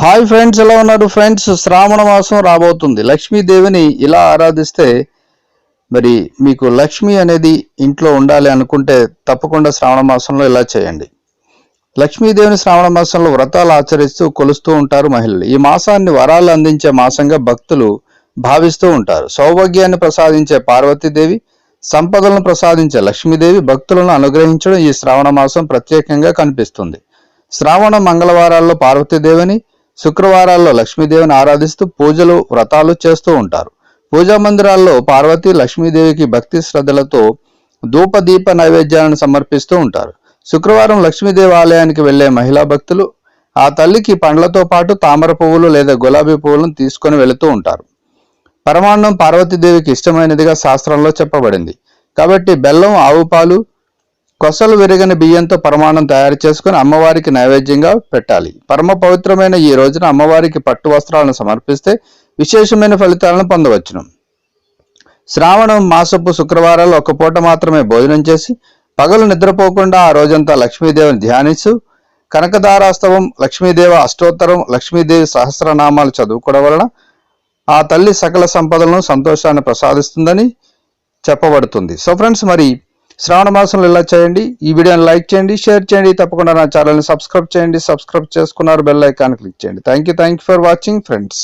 Hi friends ఎలా ఉన్నారు friends? శ్రావణ మాసం రాబోతుంది. లక్ష్మీదేవిని ఇలా ఆరాధిస్తే మరి మీకు లక్ష్మి అనేది ఇంట్లో ఉండాలి అనుకుంటే తప్పకుండా శ్రావణ మాసంలో ఇలా చేయండి. లక్ష్మీదేవిని శ్రావణ మాసంలో వ్రతాలు ఆచరిస్తూ కొలుస్తూ ఉంటారు మహిళలు. ఈ మాసాన్ని వరాలు అందించే మాసంగా భక్తులు భావిస్తూ ఉంటారు. సౌభాగ్యాన్ని ప్రసాదించే పార్వతీదేవి సంపదలను ప్రసాదించే లక్ష్మీదేవి భక్తులను అనుగ్రహించడం ఈ శ్రావణ మాసం ప్రత్యేకంగా కనిపిస్తుంది. శ్రావణ మంగళవారాల్లో పార్వతీదేవిని శుక్రవారాల్లో లక్ష్మీదేవిని ఆరాధిస్తూ పూజలు వ్రతాలు చేస్తూ ఉంటారు. పూజా మందిరాల్లో పార్వతి లక్ష్మీదేవికి భక్తి శ్రద్ధలతో ధూప దీప నైవేద్యాలను సమర్పిస్తూ ఉంటారు. శుక్రవారం లక్ష్మీదేవి ఆలయానికి వెళ్ళే మహిళా భక్తులు ఆ తల్లికి పండ్లతో పాటు తామర పువ్వులు లేదా గులాబీ పువ్వులను తీసుకొని వెళుతూ ఉంటారు. పరమాన్నం పార్వతీదేవికి ఇష్టమైనదిగా శాస్త్రంలో చెప్పబడింది. కాబట్టి బెల్లం ఆవు పాలు కొసలు విరగని బియ్యంతో పరమాన్నం తయారు చేసుకుని అమ్మవారికి నైవేద్యంగా పెట్టాలి. పరమ పవిత్రమైన ఈ రోజున అమ్మవారికి పట్టు వస్త్రాలను సమర్పిస్తే విశేషమైన ఫలితాలను పొందవచ్చును. శ్రావణం మాసపు శుక్రవారాలు ఒక పూట మాత్రమే భోజనం చేసి పగలు నిద్రపోకుండా ఆ రోజంతా లక్ష్మీదేవిని ధ్యానిస్తూ కనకదారాస్తవం లక్ష్మీదేవ అష్టోత్తరం లక్ష్మీదేవి సహస్రనామాలు చదువుకోవడం వలన ఆ తల్లి సకల సంపదలను సంతోషాన్ని ప్రసాదిస్తుందని చెప్పబడుతుంది. సో ఫ్రెండ్స్ మరి శ్రావణ మాసంలో ఇలా చేయండి? ఈ వీడియోని లైక్ చేయండి షేర్ చేయండి తప్పకుండా నా ఛానల్ని సబ్స్క్రైబ్ చేయండి సబ్స్క్రైబ్ చేసుకున్నారు బెల్ ఐకాన్ క్లిక్ చేయండి. Thank you thank you for watching friends